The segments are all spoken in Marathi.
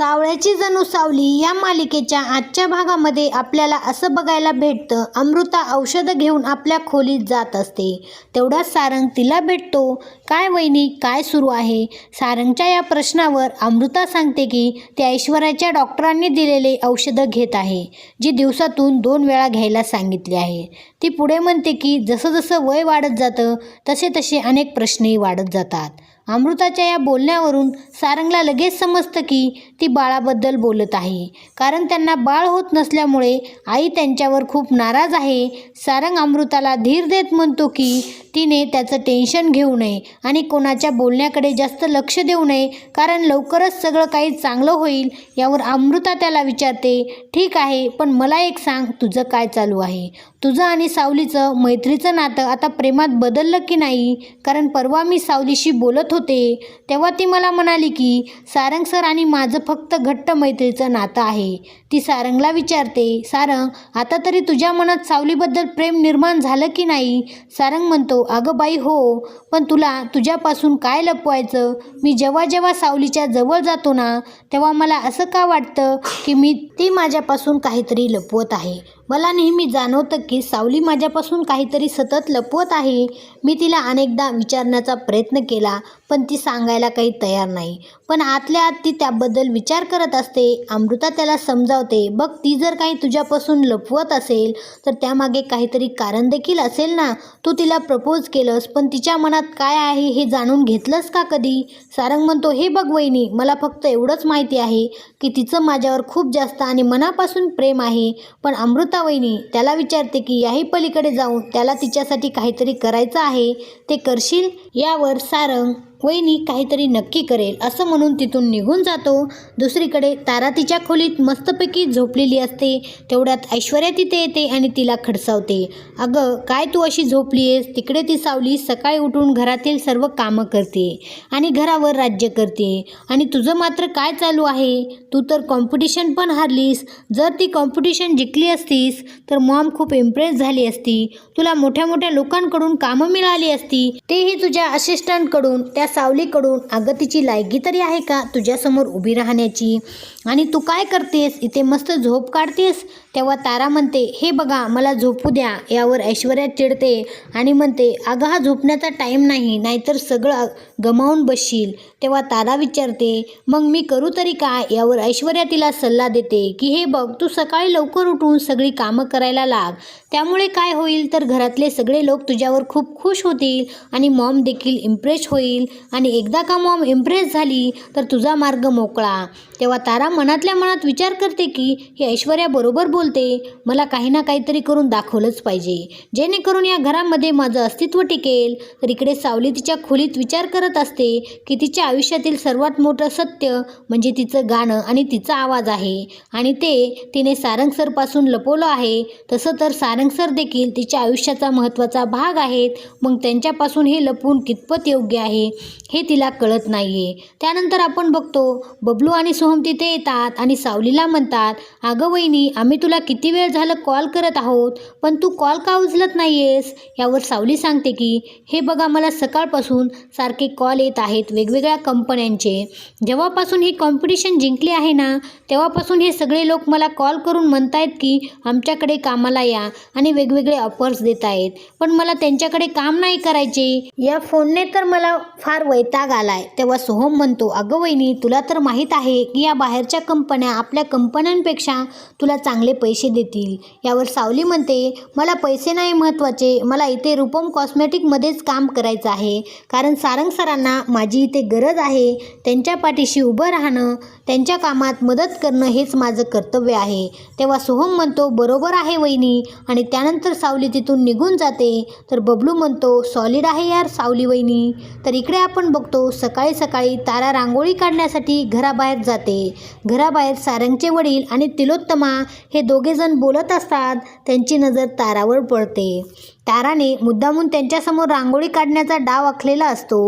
सावळ्याची जणू सावली या मालिकेच्या आजच्या भागामध्ये आपल्याला असं बघायला भेटतं अमृता औषधं घेऊन आपल्या खोलीत जात असते. तेवढा सारंग तिला भेटतो. काय वहिनी काय सुरू आहे? सारंगच्या या प्रश्नावर अमृता सांगते की त्या ऐश्वर्याच्या डॉक्टरांनी दिलेले औषधं घेत आहे जी दिवसातून दोन वेळा घ्यायला सांगितली आहे. ती पुढे म्हणते की जसं जसं वय वाढत जातं तसे तसे अनेक प्रश्नही वाढत जातात. अमृताच्या या बोलण्यावरून सारंगला लगेच समजतं की ती बाळाबद्दल बोलत आहे. कारण त्यांना बाळ होत नसल्यामुळे आई त्यांच्यावर खूप नाराज आहे. सारंग अमृताला धीर देत म्हणतो की तिने त्याचं टेन्शन घेऊ नये आणि कोणाच्या बोलण्याकडे जास्त लक्ष देऊ नये. कारण लवकरच सगळं काही चांगलं होईल यावर अमृता त्याला विचारते. ठीक आहे पण मला एक सांग. तुझं काय चालू आहे? तुझं आणि सावलीचं मैत्रीचं नातं आता प्रेमात बदललं की नाही? कारण परवा मी सावलीशी बोलत होते. तेव्हा ती मला म्हणाली की सारंग सर आणि माझं फक्त घट्ट मैत्रीचं नातं आहे. ती सारंगला विचारते सारंग आता तरी तुझ्या मनात सावलीबद्दल प्रेम निर्माण झालं की नाही? सारंग म्हणतो अगं बाई हो. पण तुला तुझ्यापासून काय लपवायचं? मी जेव्हा जेव्हा सावलीच्या जवळ जातो ना तेव्हा मला असं का वाटतं की मी ती माझ्यापासून काहीतरी लपवत आहे? मला नेहमी जाणवतं की सावली माझ्यापासून काहीतरी सतत लपवत आहे. मी तिला अनेकदा विचारण्याचा प्रयत्न केला पण ती सांगायला काही तयार नाही. पण आतल्या आत ती त्याबद्दल विचार करत असते. अमृता त्याला समजावते बघ ती जर काही तुझ्यापासून लपवत असेल तर त्यामागे काहीतरी कारण देखील असेल ना? तू तिला प्रपोज केलंस पण तिच्या मनात काय आहे हे जाणून घेतलंस का कधी सारंग म्हणतो हे बघ वहिनी मला फक्त एवढंच माहिती आहे की तिचं माझ्यावर खूप जास्त आणि मनापासून प्रेम आहे. पण अमृता वहिनी त्याला विचारते की याही पलीकडे जाऊन त्याला तिच्यासाठी काहीतरी करायचं आहे ते करशील? यावर सारंग वहिनी काहीतरी नक्की करेल असं म्हणून तिथून निघून जातो. दुसरीकडे तारा तिच्या खोलीत मस्तपैकी झोपलेली असते. तेवढ्यात ऐश्वर्या तिथे येते आणि तिला खडसावते. अगं काय तू अशी झोपली आहेस तिकडे ती सावली सकाळी उठून घरातील सर्व कामं करते आणि घरावर राज्य करते. आणि तुझं मात्र काय चालू आहे? तू तर कॉम्पिटिशन पण हारलीस. जर ती कॉम्पिटिशन जिंकली असतीस तर मॉम खूप इम्प्रेस झाली असती. तुला मोठ्या मोठ्या लोकांकडून कामं मिळाली असती. तेही तुझ्या असिस्टंटकडून त्या सावलीकडून अगं तिची लायकी तरी आहे का? तुझ्यासमोर उभी राहण्याची. आणि तू काय करतेस? इथे मस्त झोप काढतेस? तेव्हा तारा म्हणते हे बघा मला झोपू द्या. यावर ऐश्वर्या चिडते आणि म्हणते अगं हा झोपण्याचा टाईम नाही. नाहीतर सगळं गमावून बसशील. तेव्हा तारा विचारते मग मी करू तरी काय? यावर ऐश्वर्या तिला सल्ला देते की हे बघ तू सकाळी लवकर उठून सगळी कामं करायला लाग. त्यामुळे काय होईल तर घरातले सगळे लोक तुझ्यावर खूप खुश होतील आणि मॉम देखील इम्प्रेस होईल. आणि एकदा का मॉम इम्प्रेस झाली तर तुझा मार्ग मोकळा. तेव्हा तारा मनातल्या मनात विचार करते की हे ऐश्वर्या बरोबर बोलते. मला काही ना काहीतरी करून दाखवलंच पाहिजे. जेणेकरून या घरामध्ये माझं अस्तित्व टिकेल. तर इकडे सावली तिच्या खोलीत विचार करत असते की तिच्या आयुष्यातील सर्वात मोठं सत्य म्हणजे तिचं गाणं आणि तिचा आवाज आहे. आणि ते तिने सारंग सरपासून लपवलं आहे. तसं तर सारंग सर देखील तिच्या आयुष्याचा महत्त्वाचा भाग आहेत. मग त्यांच्यापासून हे लपवून कितपत योग्य आहे हे तिला कळत नाही आहे त्यानंतर आपण बघतो बबलू आणि सोहम तिथे येतात आणि सावलीला म्हणतात अगं वहिनी आम्ही तुला किती वेळ झालं कॉल करत आहोत पण तू कॉल का उचलत नाही आहेस यावर सावली सांगते की हे बघा मला सकाळपासून सारखे कॉल येत आहेत वेगवेगळ्या कंपन्यांचे. जेव्हापासून ही कॉम्पिटिशन जिंकली आहे ना तेव्हापासून हे सगळे लोक मला कॉल करून म्हणतायत की आमच्याकडे कामाला या आणि वेगवेगळे ऑफर्स देत आहेत पण मला त्यांच्याकडे काम नाही करायचे. या फोनने तर मला फार वैताग आलाय. तेव्हा सोहम म्हणतो अगं वहिनी तुला तर माहीत आहे की या बाहेरच्या कंपन्या आपल्या कंपन्यांपेक्षा तुला चांगले पैसे देतील. यावर सावली म्हणते मला पैसे नाही महत्त्वाचे. मला इथे रूपम कॉस्मेटिकमध्येच काम करायचं आहे. कारण सारंग सरांना माझी इथे गरज आहे. त्यांच्या पाठीशी उभं राहणं त्यांच्या कामात मदत करणं हेच माझं कर्तव्य आहे. तेव्हा सोहम म्हणतो बरोबर आहे वहिनी. आणि त्यानंतर सावली तिथून निघून जाते. तर बबलू म्हणतो सॉलिड आहे यार सावली वहिनी. तर इकडे आपण बघतो सकाळी सकाळी तारा रांगोळी काढण्यासाठी घराबाहेर जाते. घराबाहेर सारंगचे वडील आणि तिलोत्तमा हे दोघेजण बोलत असतात. त्यांची नजर तारावर पडते. ताराने मुद्दामून त्यांच्यासमोर रांगोळी काढण्याचा डाव आखलेला असतो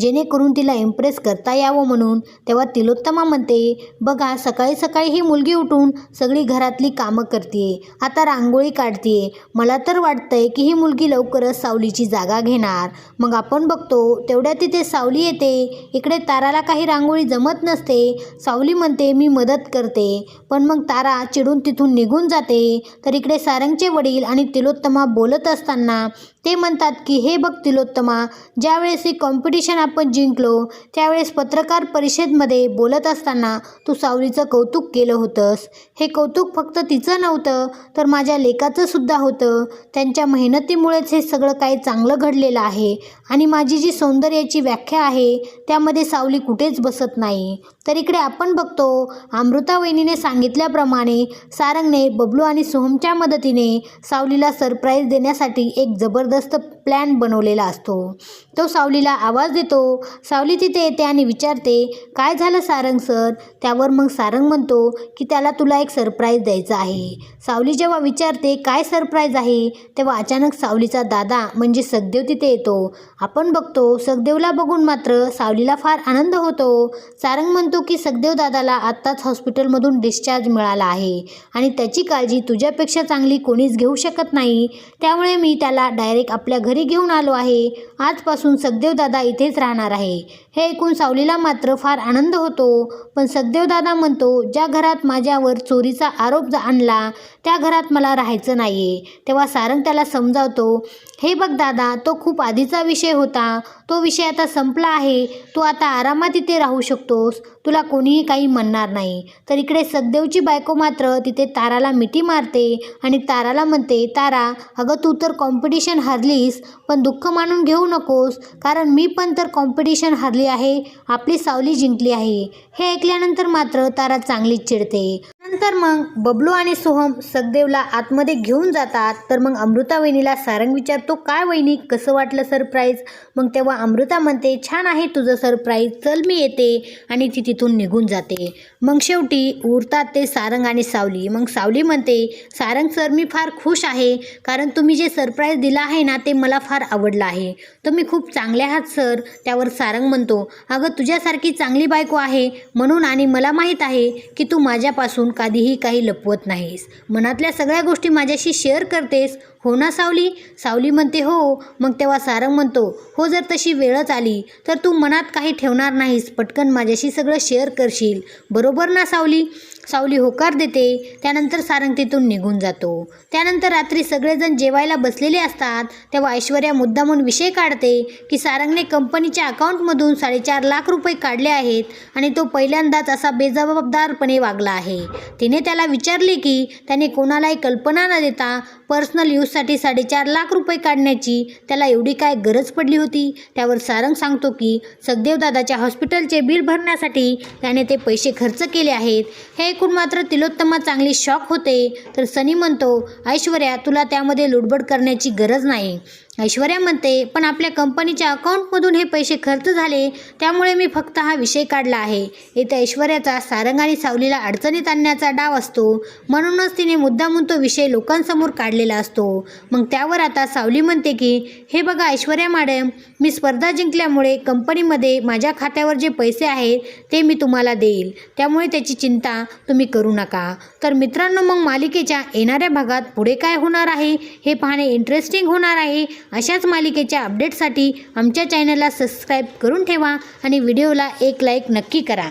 जेणेकरून तिला इम्प्रेस करता यावं म्हणून. तेव्हा तिलोत्तमा म्हणते बघा सकाळी सकाळी ही मुलगी उठून सगळी घरातली कामं करते आता रांगोळी काढते मला तर वाटतंय की ही मुलगी लवकरच सावलीची जागा घेणार. मग आपण बघतो तेवढ्या तिथे सावली येते. इकडे ताराला काही रांगोळी जमत नसते. सावली म्हणते मी मदत करते. पण मग तारा चिडून तिथून निघून जाते. तर इकडे सारंगचे वडील आणि तिलोत्तमा बोलत असताना 呢 ते म्हणतात की हे बघ तिलोत्तमा ज्यावेळेस ही कॉम्पिटिशन आपण जिंकलो त्यावेळेस पत्रकार परिषदमध्ये बोलत असताना तू सावलीचं कौतुक केलं होतंस. हे कौतुक फक्त तिचं नव्हतं तर माझ्या लेकाचं सुद्धा होतं. त्यांच्या मेहनतीमुळेच हे सगळं काही चांगलं घडलेलं आहे आणि माझी जी सौंदर्याची व्याख्या आहे त्यामध्ये सावली कुठेच बसत नाही. तर इकडे आपण बघतो अमृता वहिनीने सांगितल्याप्रमाणे सारंगने बबलू आणि सोहमच्या मदतीने सावलीला सरप्राईज देण्यासाठी एक जबरदस्त प्लॅन बनवलेला असतो. तो सावलीला आवाज देतो. सावली तिथे येते आणि विचारते काय झालं सारंग सर? त्यावर मग सारंग म्हणतो की त्याला तुला एक सरप्राईज द्यायचा आहे. सावली जेव्हा विचारते काय सरप्राईज आहे? तेव्हा अचानक सावलीचा दादा म्हणजे सखदेव तिथे येतो. आपण बघतो सखदेवला बघून मात्र सावलीला फार आनंद होतो. सारंग म्हणतो की सखदेव दादाला आत्ताच हॉस्पिटलमधून डिस्चार्ज मिळाला आहे आणि त्याची काळजी तुझ्यापेक्षा चांगली कोणीच घेऊ शकत नाही. त्यामुळे मी त्याला डायरेक्ट आपल्या घरी घेऊन आलो आहे. आजपासून सखदेवदादा इथेच राहणार आहे. हे ऐकून सावलीला मात्र फार आनंद होतो. पण सखदेव दादा म्हणतो ज्या घरात माझ्यावर चोरीचा आरोप आणला त्या घरात मला राहायचं नाही आहे तेव्हा सारंग त्याला समजावतो हे बघ दादा तो खूप आधीचा विषय होता. तो विषय आता संपला आहे. तू आता आरामात इथे राहू शकतोस. तुला कोणीही काही म्हणणार नाही. तर इकडे सखदेवची बायको मात्र तिथे ताराला मिठी मारते आणि ताराला म्हणते तारा अगं तू तर कॉम्पिटिशन हरलीस पण दुःख मानून घेऊ नकोस कारण मी पण तर कॉम्पिटिशन हरली आहे आपली सावली जिंकली आहे. हे ऐकल्यानंतर मात्र तारा चांगलीच चिडते. त्यानंतर मग बबलू आणि सोहम सखदेवला आतमध्ये घेऊन जातात. तर मग अमृता वहिनीला सारंग विचारतो काय वहिनी कसं वाटलं सरप्राईज मग तेव्हा अमृता म्हणते छान आहे तुझं सरप्राईज चल मी येते. आणि ती तिथून निघून जाते. मग शेवटी उरतात ते सारंग आणि सावली. मग सावली म्हणते सारंग सर मी फार खुश आहे. कारण तुम्ही जे सरप्राईज दिला आहे ना ते मला फार आवडलं आहे. तुम्ही खूप चांगले आहात सर. त्यावर सारंग म्हणतो अगं तुझ्यासारखी चांगली बायको आहे. म्हणून आणि मला माहीत आहे की तू माझ्यापासून कधीही काही लपवत नाहीस. मनातल्या सगळ्या गोष्टी माझ्याशी शेअर करतेस. हो ना सावली? सावली म्हणते हो. मग तेव्हा सारंग म्हणतो हो जर तशी वेळच आली तर तू मनात काही ठेवणार नाहीस. पटकन माझ्याशी सगळं शेअर करशील. बरोबर ना सावली? सावली होकार देते त्यानंतर सारंग तिथून निघून जातो. त्यानंतर रात्री सगळेजण जेवायला बसलेले असतात तेव्हा ऐश्वर्या मुद्दामून विषय काढते की सारंगने कंपनीच्या अकाउंटमधून साडेचार लाख रुपये काढले आहेत आणि तो पहिल्यांदाच असा बेजबाबदारपणे वागला आहे. तिने त्याला विचारले की त्याने कोणालाही कल्पना न देता पर्सनल यूजसाठी साडेचार लाख रुपये काढण्याची त्याला एवढी काय गरज पडली होती त्यावर सारंग सांगतो की सखदेव दादाच्या हॉस्पिटलचे बिल भरण्यासाठी त्याने ते पैसे खर्च केले आहेत. हे ऐकून मात्र तिलोत्तमा चांगली शॉक होते. तर सनी म्हणतो ऐश्वर्या तुला त्यामध्ये लुडबड करण्याची गरज नाही. ऐश्वर्या म्हणते पण आपल्या कंपनीच्या अकाउंटमधून हे पैसे खर्च झाले त्यामुळे मी फक्त हा विषय काढला आहे. येथे ऐश्वर्याचा सारंग आणि सावलीला अडचणीत आणण्याचा डाव असतो. म्हणूनच तिने मुद्दामून तो विषय लोकांसमोर काढलेला असतो. मग त्यावर आता सावली म्हणते की हे बघा ऐश्वर्या मॅडम मी स्पर्धा जिंकल्यामुळे कंपनीमध्ये माझ्या खात्यावर जे पैसे आहेत ते मी तुम्हाला देईल. त्यामुळे त्याची चिंता तुम्ही करू नका. तर मित्रांनो मग मालिकेच्या येणाऱ्या भागात पुढे काय होणार आहे? हे पाहणे इंटरेस्टिंग होणार आहे. अशाच मालिकेच्या अपडेटसाठी आमच्या चॅनलला सबस्क्राईब करून ठेवा आणि व्हिडिओला एक लाईक नक्की करा.